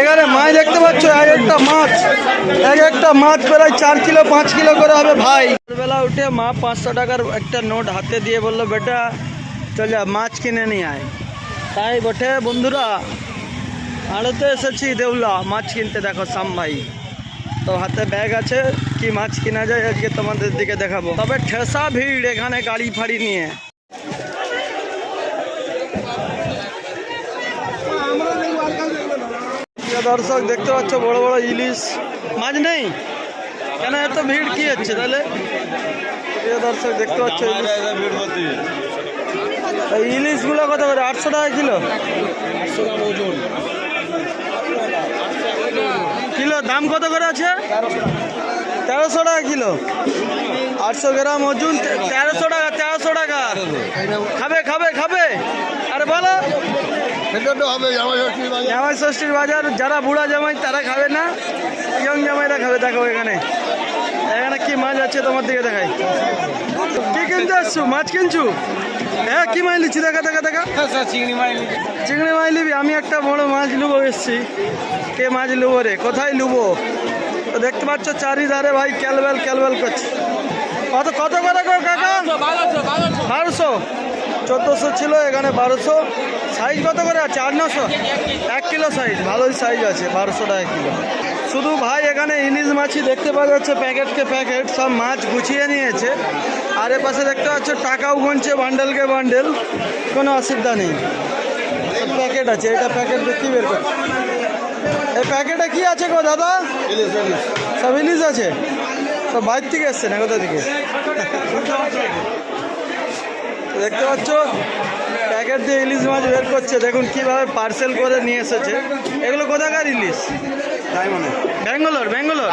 এখানে মাছ দেখতে পাচ্ছ, এক একটা মাছ, এক একটা মাছ প্রায় চার কিলো, পাঁচ কিলো করে হবে ভাই। বেলা উঠে মা পাঁচশো টাকার একটা নোট হাতে দিয়ে বলল, বেটা, চল যা মাছ কিনে নিয়ে আয়। তাই বটে, বন্ধুরা। আড়তে এসেছি দেউলা, মাছ কিনতে। দেখো সাম ভাই। তো হাতে ব্যাগ আছে, কি মাছ কিনা যায় আজকে তোমাদের দিকে দেখাবো। তবে ঠেসা ভিড়, এখানে গাড়ি ফাড়ি নিয়ে প্রিয় দর্শক দেখতে পাচ্ছ বড় বড় ইলিশ মাছ নেই? কেন এত ভিড়? কি হচ্ছে তাহলে? প্রিয় দর্শক দেখতে পাচ্ছ ইলিশগুলো কত করে? আটশো টাকা কিলো? কিলো? দাম কত করে আছে? তেরোশো টাকা কিলো। আটশো গ্রাম ওজন তেরোশো টাকা তেরোশো টাকা। খাবে খাবে খাবে। জামাই ষষ্ঠীর বাজার, যারা বুড়া জামাই তারা খাবে না ইয়ং জামাইরা খাবে, দেখো এখানে। এখানে কি মাছ আছে তোমার দিকে দেখাই। কি কিনতে আসছো? মাছ কিনছু? হ্যাঁ কি মাছ নিচ্ছি? দেখা দেখা দেখা। চিংড়ি মাছ নিবি? আমি একটা বড় মাছ লুবো এসছি। কে মাছ লুবো রে? কোথায় লুবো? তো দেখতে পাচ্ছ চারিধারে ভাই ক্যালবেল ক্যালবেল করছে। কত কত করে কাকা? বারোশো। চোদ্দোশো ছিল এখানে বারোশো। সাইজ কত করে আছে? আট নশো এক কিলো সাইজ ভালোই সাইজ আছে বারোশো টাকা কিলো। শুধু ভাই এখানে ইলিশ মাছই দেখতে পাওয়া যাচ্ছে প্যাকেটকে প্যাকেট সব মাছ গুছিয়ে নিয়েছে। আর পাশে দেখতে পাচ্ছ টাকাও গুনছে বান্ডেলকে বান্ডেল কোনো অসুবিধা নেই। প্যাকেট আছে এটা প্যাকেট কি বের করছে এই প্যাকেটে কি আছে গো দাদা? সব ইলিশ আছে? সব বাইর থেকে এসছে না কোথা থেকে? দেখতে পাচ্ছ? প্যাকেট দিয়ে ইলিশ মাছ বের করছে। দেখুন কীভাবে পার্সেল করে নিয়ে এসেছে। এগুলো কোথাকার ইলিশ? ব্যাঙ্গালোর ব্যাঙ্গালোর?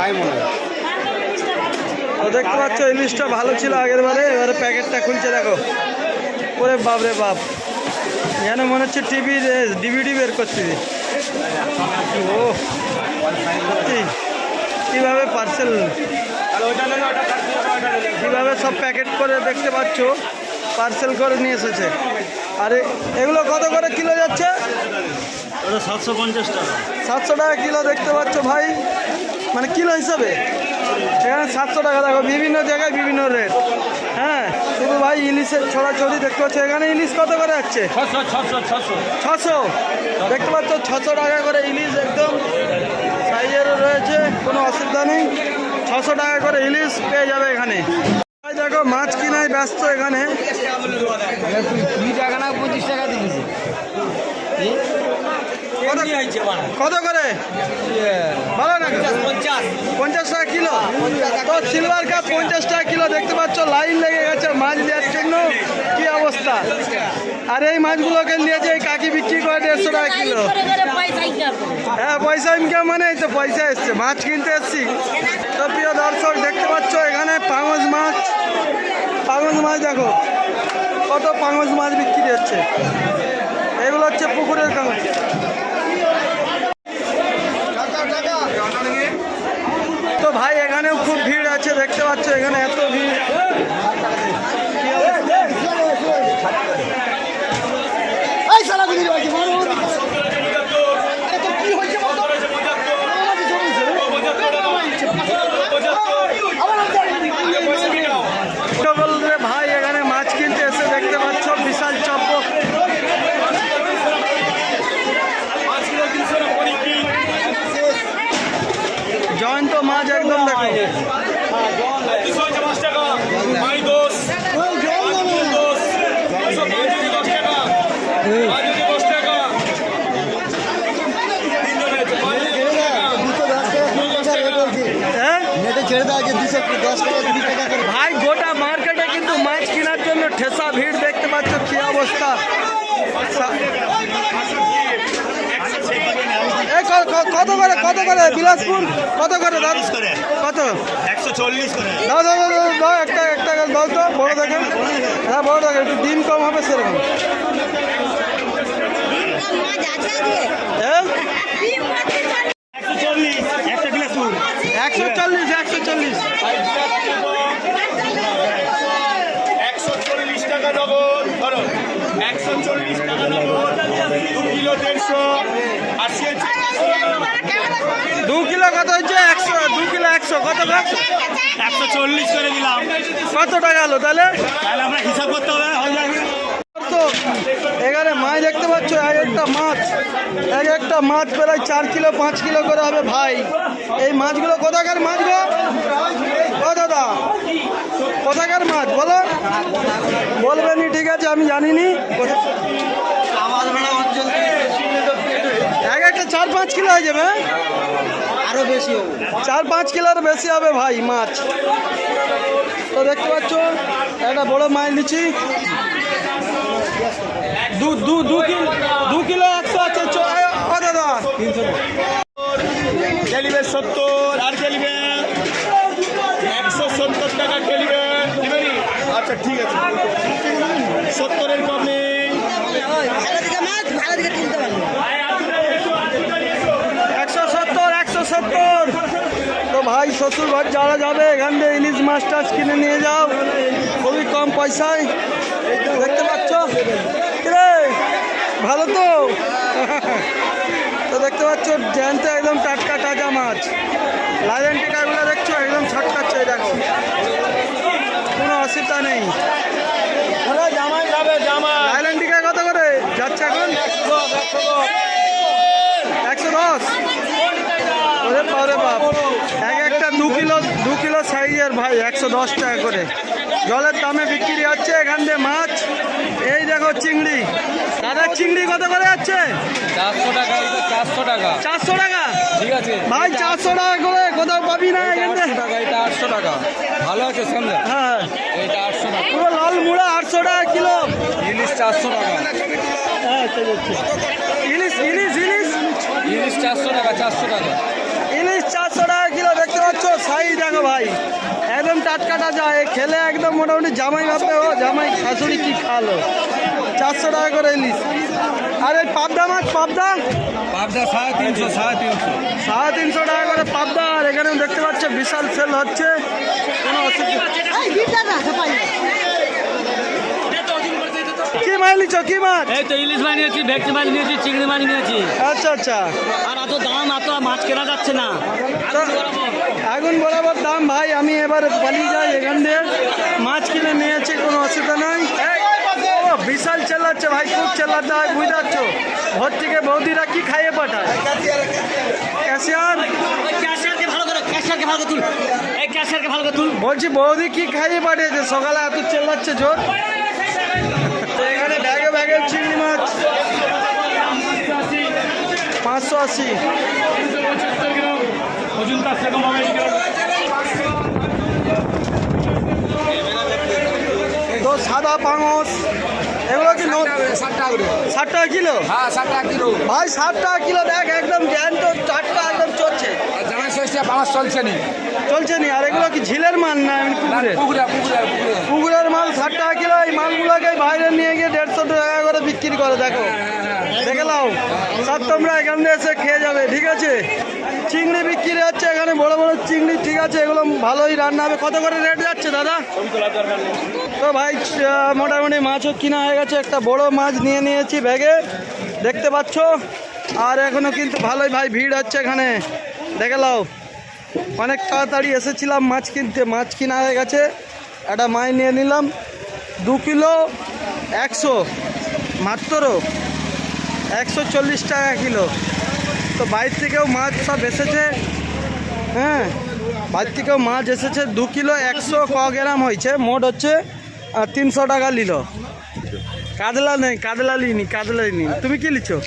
তো দেখতে পাচ্ছ ইলিশটা ভালো ছিল আগের বারে এবারে প্যাকেটটা খুলছে দেখো। ওরে বাপ রে বাপ। যেন মনে হচ্ছে টিভি ডিভিডি বের করছি। ও কীভাবে পার্সেল কীভাবে সব প্যাকেট করে দেখতে পাচ্ছ? পার্সেল করে নিয়ে এসেছে। আরে এগুলো কত করে কিলো যাচ্ছে? সাতশো পঞ্চাশ টাকা। সাতশো টাকা কিলো দেখতে পাচ্ছ ভাই। মানে কিলো হিসাবে। এখানে সাতশো টাকা দেখো বিভিন্ন জায়গায় বিভিন্ন রেট। হ্যাঁ শুধু ভাই ইলিশের ছড়াছড়ি দেখতে পাচ্ছ। এখানে ইলিশ কত করে যাচ্ছে? ছশো দেখতে পাচ্ছ ছশো টাকা করে ইলিশ একদম সাইজেরও রয়েছে কোনো অসুবিধা নেই। ছশো টাকা করে ইলিশ পেয়ে যাবে এখানে। দেখো মাছ কিনায় ব্যস্ত এখানে। টাকা না পঁচিশ টাকা দিয়েছে কত কত করে? ভালো না? পঞ্চাশ পঞ্চাশ। টাকা কিলো? তো সিলভার কাপ পঞ্চাশ টাকা কিলো দেখতে পাচ্ছ লাইন লেগে গেছে মাছ দেওয়ার জন্য। কি অবস্থা? আর এই মাছগুলোকে নিয়েছে এই কাকি বিক্রি করে দেড়শো টাকা কিলো। হ্যাঁ পয়সা ইনকাম মানে এই তো পয়সা এসছে মাছ কিনতে এসছি। তো প্রিয় দর্শক দেখতে পাচ্ছ এখানে পাঙজ মাছ। পাঙজ মাছ দেখো কত পাঙজ মাছ বিক্রি হচ্ছে। এগুলো হচ্ছে পুকুরের কাগজ তো ভাই এখানেও খুব ভিড় আছে দেখতে পাচ্ছ এখানে এত ভিড় কি অবস্থা? এই শালা গুলির বাকি মারো আরে তো কি হয়েছে বলতো তো বললে ভাই এখানে মাছ কিনতে এসে দেখতে পাচ্ছ বিশাল চপ্প জয়ন্ত মাছ একদম দেখো হ্যাঁ নেটে ছেড়ে দেওয়া আছে দুশো দশ টাকা কুড়ি টাকা করে ভাই গোটা মার্কেটে কিন্তু মাছ কেনার জন্য ঠেসা ভিড় দেখতে পাচ্ছ কি অবস্থা সা- এই ক- ক- কত করে কত করে বিলাসপুর? কত করে? দাও। কত? একশো চল্লিশ করে। দাও দাও দাও, দাও দাও একটা একটা দশ দাও তো বড় দেখেন হ্যাঁ বড় দেখেন একটু দিন কম হবে সেরকম হ্যাঁ একশো চল্লিশ একটা গ্লাস একশো চল্লিশ একশো চল্লিশ একশো চল্লিশ টাকা নগদ ধরো একশো চল্লিশ টাকা নগদ দু কিলো দেড়শো আশি আছে কত হচ্ছে একশো দু কিলো একশো কত গো? একশো চল্লিশ করে দিলাম। কত টাকা হলো তাহলে? তাহলে আমরা হিসাব করতে হবে হয়ে যাবে। তো এখানে মাছ দেখতে পাচ্ছ এক একটা মাছ এক একটা মাছ প্রায় চার কিলো পাঁচ কিলো করে হবে ভাই। এই মাছগুলো কোথাকার মাছ গো? ও দাদা কোথাকার মাছ বলো? বলবেনি ঠিক আছে আমি জানিনি। এক একটা চার পাঁচ কিলো হয়ে যাবে হ্যাঁ? আরও বেশি হবে। চার পাঁচ কিলোর বেশি হবে ভাই মাছ। তো দেখতে পাচ্ছ একটা বড় মাছ নিচ্ছি। দু দু দু কিলো দু কিলো একশো আছে দাদা কেলিবে সত্তর আর কেলিবে একশো সত্তর টাকা কেলিবে। দিবেনি আচ্ছা ঠিক আছে। সত্তরের কম নেই ভালো দিকে মাছ ভালো দিকে তুলতে পারব একশো সত্তর একশো সত্তর তো ভাই শ্বশুর ঘর যারা যাবে, এখান থেকে ইলিশ মাছ টাছ কিনে নিয়ে যাও। খুবই কম পয়সায়। দেখতে পাচ্ছ? কিরে? ভালো তো? তো দেখতে পাচ্ছ, জ্যান্ত একদম টাটকা টাটা মাছ। লাইন টিকাগুলো দেখছ? একদম ছটকাচ্ছে দেখো। কোনো অসুবিধা নেই জামাই যাবে জামাই লাইলেন টিকা কত করে যাচ্ছে এখন একশো দশ ওরে বাপরে বাপ এক একটা দু কিলো দু কিলো সাইজের ভাই একশো দশ টাকা করে। জলের দামে বিক্রি হচ্ছে এখান দিয়ে মাছ। এই দেখো চিংড়ি। দাদা চিংড়ি কত করে যাচ্ছে? চারশো টাকা চারশো টাকা। চারশো টাকা? ঠিক আছে। ভাই চারশো টাকা করে কোথাও পাবি না এখান থেকে টাকা এটা আটশো টাকা। ভালো আছে সামনে হ্যাঁ। এটা আটশো টাকা। পুরো লাল মুড়া আটশো টাকা কিলো। ইলিশ চারশো টাকা। হ্যাঁ ইলিশ ইলিশ ইলিশ। ইলিশ চারশো টাকা চারশো টাকা ইলিশ চারশো টাকা কিলো দেখতে পাচ্ছ সাইজ দেখো ভাই। একদম টাটকাটা যায় খেলে একদম মোটামুটি জামাই ভাববে ও জামাই শাশুড়ি কি খালো। চারশো টাকা করে নিস আর এই পাবদা মাছ পাবদা? পাবদা সাড়ে তিনশো সাড়ে তিনশো। সাড়ে তিনশো টাকা করে পাবদা আর এখানে দেখতে পাচ্ছ বিশাল সেল হচ্ছে। কোনো অসুবিধা কি মাছ নিচ্ছ কি মাছ এই তো ইলিশ মাছ নিয়েছি ভেটকি মাছ নিয়েছি চিংড়ি মাছ নিয়েছি। আচ্ছা আচ্ছা। আর এত দাম এত মাছ কেনা যাচ্ছে না। আগুন বরাবর দাম ভাই আমি এবার পালিয়ে যাই এখান দিয়ে। মাছ কিনে নিয়েছি কোনো অসুবিধা নাই। বিশাল চেল্লাচ্ছে ভাই খুব চেল্লাতে হয় বুঝতে পারছ? ঘর থেকে বৌদিরা কি খাইয়ে পাঠায়? ক্যাশিয়ার? ওই ভালো করে ভালো এই ক্যাশিয়ারকে ভালো করে তুল। বলছি বৌদি কি খাইয়ে পাঠিয়েছে? সকালে এত চেল্লাচ্ছে জোর? ব্যাগে চিংড়ি মাছ। পাঁচশো আশি। তো সাদা পাঙস এগুলো কি ষাট টাকা কিলো? হ্যাঁ ষাট টাকা কিলো। ভাই ষাট টাকা কিলো দেখ একদম জ্যান্ত টাটকা ষষ্ঠী পাঁচ চলছে নি? চলছে নি আর এগুলো কি ঝিলের মাল না পুকুরে পুকুরে পুকুরে পুকুরে পুকুরের মাল ষাট টাকা কিলো এই মালগুলোকে বাইরে নিয়ে গিয়ে দেড়শো টাকা করে বিক্রি করে দেখো। দেখে নাও সব তোমরা এখান থেকে এসে খেয়ে যাবে ঠিক আছে? চিংড়ি বিক্রি হচ্ছে এখানে বড় বড় চিংড়ি ঠিক আছে এগুলো ভালোই রান্না হবে। কত করে রেট যাচ্ছে দাদা? তো ভাই মোটামুটি মাছও কিনা হয়ে গেছে একটা বড় মাছ নিয়ে নিয়েছি ব্যাগে দেখতে পাচ্ছ? আর এখনও কিন্তু ভালোই ভাই ভিড় হচ্ছে এখানে দেখে নাও। অনেক তাড়াতাড়ি এসেছিলাম মাছ কিনতে। মাছ কিনা হয়ে গেছে। একটা মাছ নিয়ে নিলাম। দু কিলো একশো মাত্র একশো চল্লিশ টাকা কিলো। তো বাইর থেকেও মাছ সব এসেছে। হ্যাঁ বাইর থেকেও মাছ এসেছে। দু কিলো একশো ক গ্রাম হয়েছে। মোট হচ্ছে তিনশো টাকা নিল। কাতলা নেই কাতলা লিনি কাতলা লিনি তুমি কি লিছো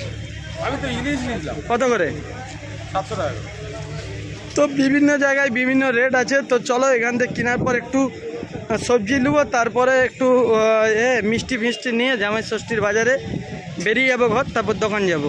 আমি তো ইলিশ নিলাম। কত করে? সাতশো টাকা তো বিভিন্ন জায়গায় বিভিন্ন রেট আছে। তো চলো এখান থেকে কেনার পর একটু সবজি নেব, তারপরে একটু এ মিষ্টি ফিষ্টি নিয়ে জামাই ষষ্ঠীর বাজারে বেরিয়ে যাব ঘর, তারপর দোকান যাব।